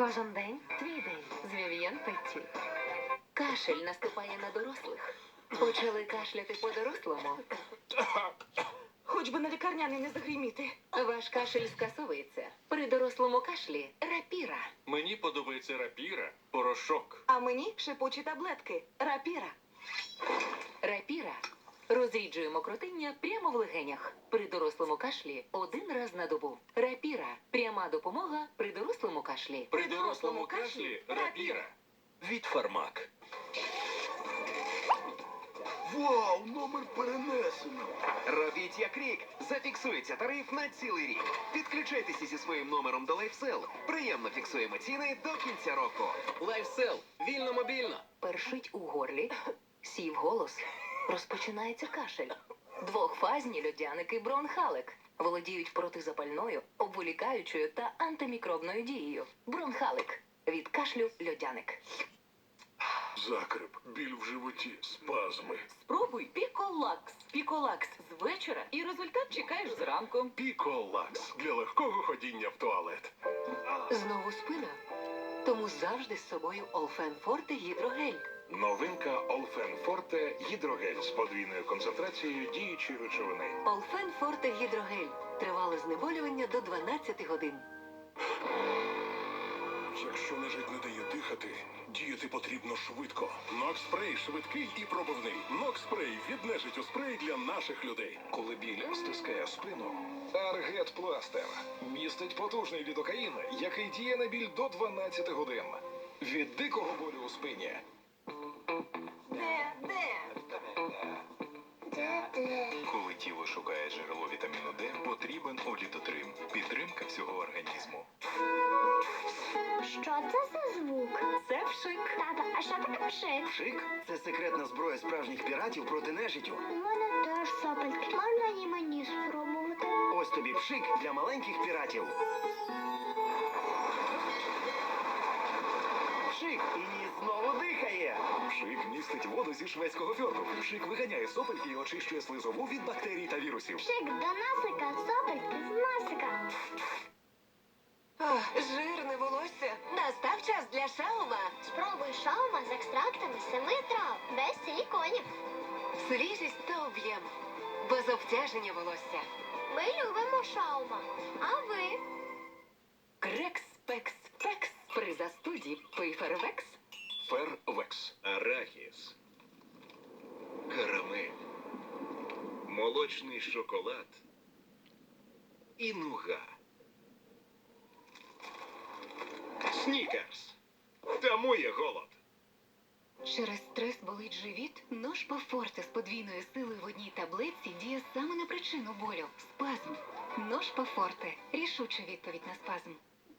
Кожен день твій день з Вів'єн Петті. Кашель наступає на дорослих. Почали кашляти по-дорослому. Хоч би на лікарняний не загриміти. Ваш кашель скасовується. При дорослому кашлі рапіра. Мені подобається рапіра, порошок. А мені шипучі таблетки. Рапіра. Рапіра розріджує мокротиння прямо в легенях. При дорослому кашлі один раз на добу. Рапіра пряма допомога при дорослому кашлі. При дорослому кашлі рапіра. Від фармак. Вау, номер перенесено. Робіть як рік. Зафіксується тариф на цілий рік. Підключайтеся зі своїм номером до LifeSell. Приємно фіксуємо ціни до кінця року. Лайфсел. Вільно мобільно. Першить у горлі, сів голос, розпочинається кашель. Двохфазні льодяники бронхалик володіють протизапальною, обволікаючою та антимікробною дією. Бронхалик від кашлю льодяник. Закрип, біль в животі, спазми. Спробуй Піколакс. Піколакс з вечора і результат чекаєш зранку. Піколакс для легкого ходіння в туалет. Знову спина. Тому завжди з собою Олфен Форте гідрогель. Новинка Олфен Форте гідрогель з подвійною концентрацією діючої речовини. Олфен Форте гідрогель. Тривале знеболювання до 12 годин. Якщо нежить не дає дихати, діяти потрібно швидко. Нокспрей швидкий і пробивний. Нокспрей від нежиттю спрей для наших людей. Коли біль стискає спину. Аргет Пластер містить потужний лідокаїн, який діє на біль до 12 годин. Від дикого болю у спині. Коли тіло шукає джерело вітаміну Д, потрібен олітотрим. Підтримка всього організму. Що це за звук? Це вшик. Тато, а що таке пшик? Шик це секретна зброя справжніх піратів проти нежиттю. У мене теж сопельки. Можна і мені спробувати? Ось тобі пшик для маленьких піратів. Пшик і ніс знову дихає. Пшик містить воду зі шведського фьорду. Пшик виганяє сопельки і очищує слизову від бактерій та вірусів. Пшик до насика, сопельки з насика. Ах, жирне волосся. Настав час для шаума. Спробуй шаума з екстрактами семи трав, без силіконів. Свіжість та об'єм. Без обтяження волосся. Ми любимо шаума. А ви? Крекс, пекс, пекс. При фервекс. Фервекс. Арахіс. Карамель. Молочний шоколад. І нуга. Снікерс. Тамує голод. Через стрес болить живіт? Нож Пафорте з подвійною силою в одній таблетці діє саме на причину болю спазм. Нож Пафорте рішуча відповідь на спазм.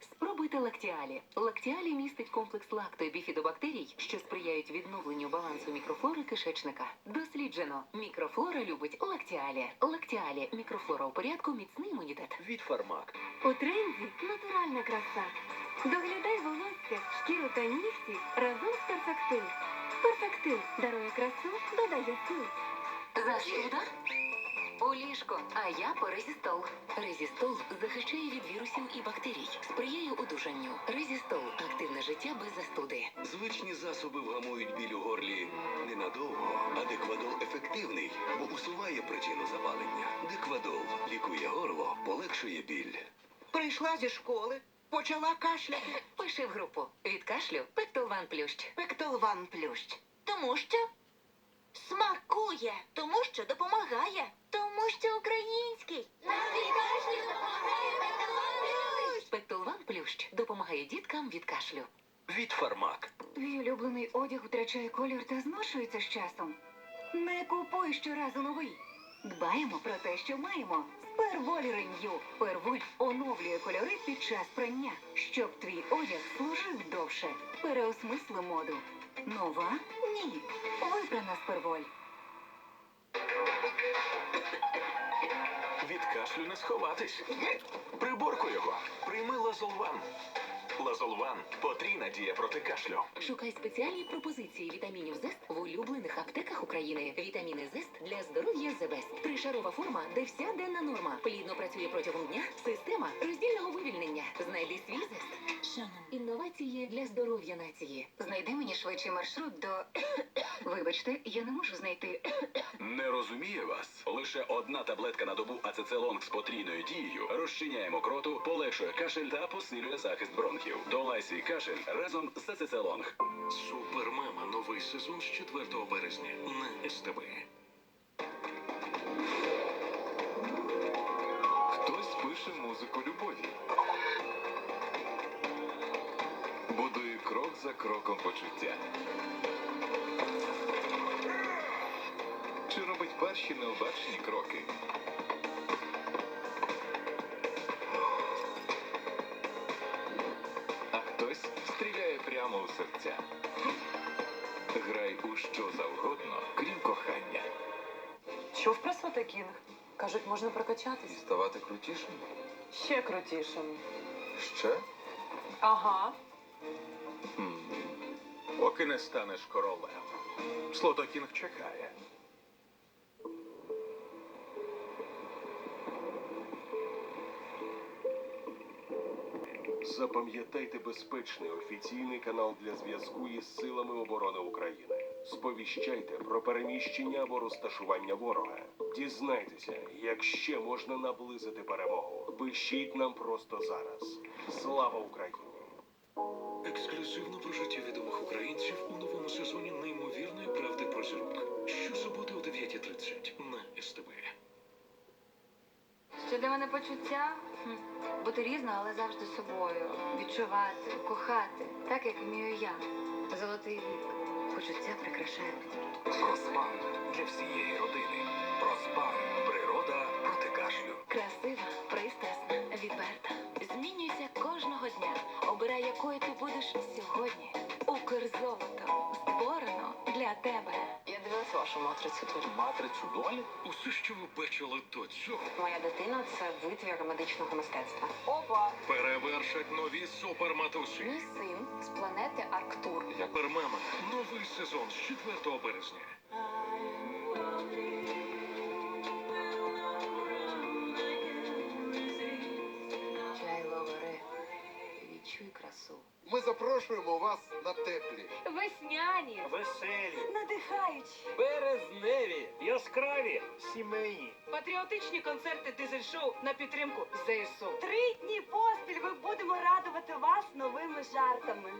Спробуйте лактіалі. Лактіалі містить комплекс лакто і біфідобактерій, що сприяють відновленню балансу мікрофлори кишечника. Досліджено. Мікрофлора любить лактіалі. Лактіалі. Мікрофлора у порядку, міцний імунітет. Від фармак. У тренді натуральна краса. Доглядай волосся, шкіру та нігті разом з перфектил. Перфектил дарує красу, додає сил. Застуда? У ліжко, а я по резістол. Резістол захищає від вірусів і бактерій, сприяє одужанню. Резістол активне життя без застуди. Звичні засоби вгамують біль у горлі ненадовго, а деквадол ефективний, бо усуває причину запалення. Деквадол лікує горло, полегшує біль. Прийшла зі школи, почала кашляти. Пиши в групу від кашлю Пектолван Плющ. Пектолван плющ. Тому що смакує, тому що допомагає, тому що український. Пектолван Плющ допомагає діткам від кашлю. Від фармак. Твій улюблений одяг втрачає колір та зношується з часом. Не купуй щоразу новий. Дбаємо про те, що маємо. Перволь Ренью. Перволь оновлює кольори під час прання, щоб твій одяг служив довше. Переосмисли моду. Нова? Ні. Вибрана з перволь. Від кашлю не сховатись. Приборку його. Прийми Лазолван. Лазолван потрійна дія проти кашлю. Шукай спеціальні пропозиції вітамінів ЗЕСТ в улюблених аптеках України. Вітаміни ЗЕСТ для здоров'я The Best. Тришарова форма, де вся денна норма. Плідно працює протягом дня. Система роздільного вивільнення. Знайди свій ЗЕСТ. Шанон. Інновації для здоров'я нації. Знайди мені швидший маршрут до... Вибачте, я не можу знайти... Не розуміє вас. Лише одна таблетка на добу ацецелонг з потрійною дією розчиняє мокроту, полегшує кашель та посилює захист бронхів. Долай свій кашель разом з ацецелонг. Супермама новий сезон з 4 березня на СТБ. Хтось пише музику любові. Будує крок за кроком почуття. Чи робить перші необачні кроки? Серця. Грай у що завгодно, крім кохання. Чув про Сотекінг? Кажуть, можна прокачатись. Ставати крутішим? Ще крутішим. Ще? Ага. Поки не станеш королем. Слотокінг чекає. Запам'ятайте безпечний офіційний канал для зв'язку із силами оборони України. Сповіщайте про переміщення або розташування ворога. Дізнайтеся, як ще можна наблизити перемогу. Пишіть нам просто зараз. Слава Україні! Ексклюзивно про життя відомих українців у новому сезоні неймовірної правди про зірок. Щосуботи о 9.30 на СТБ. Що для мене почуття? Бути різно, але завжди собою. Відчувати, кохати, так як вмію я. Золотий вік. Почуття прикрашає. Проспан для всієї родини. Матрицю долі. Матрицю долі? Усе, що ви бачили до цього, Моя дитина це витвір медичного мистецтва. Опа! перевершать нові суперматусі. Мій син з планети Арктур. Супермама. Новий сезон з 4 березня. Відчуй красу. Ми запрошуємо вас на теплі. Весняні. Веселі, Надихаючі. березневі, яскраві, сімейні. Патріотичні концерти дизель-шоу на підтримку ЗСУ. Три дні поспіль ми будемо радувати вас новими жартами.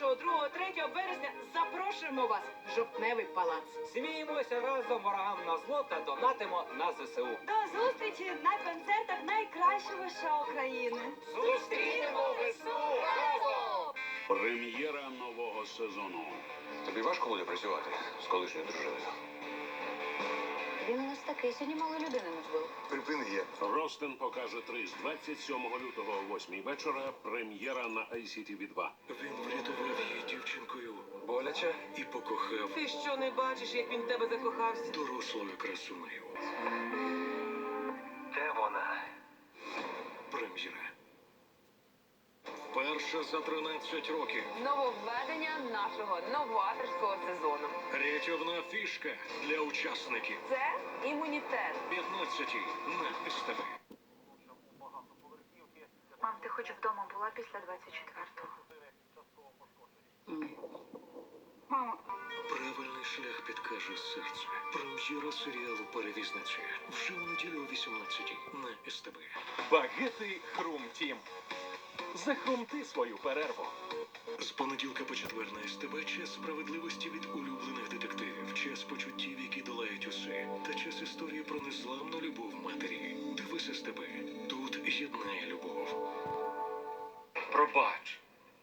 1, 2, 3 березня запрошуємо вас в жовтневий палац. Сміємося разом ворогам на зло та донатимо на ЗСУ. До зустрічі на концертах найкращого шоу країни. Зустрінемо весну разом! Прем'єра нового сезону. Тобі важко буде працювати з колишньою дружиною? Такий, сьогодні мало людини не збив. Припини є. Ростен покаже 3 з 27 лютого о 8 вечора. Прем'єра на ICTV 2. Він врятував її дівчинкою Боляче? і покохав Ти що не бачиш, як він в тебе закохався? дорослою красунею. Де вона? Прем'єра. Вперше за 13 років. Нововведення нашого новаторського сезону. Рятівна фішка для учасників. Це імунітет. 15 на СТБ. Мам, ти хоч вдома була після 24-го? Мама, Правильний шлях підкаже серце. Прем'єра серіалу Перевізниця. Вже у неділю о 18 на СТБ. Багетий Хрум Тім. Захрумти свою перерву. З понеділка по четвер на СТБ час справедливості від улюблених детективів, час почуттів, які долають усе, та час історії про незламну любов матері. Дивись СТБ. Тут єднає любов. Пробач.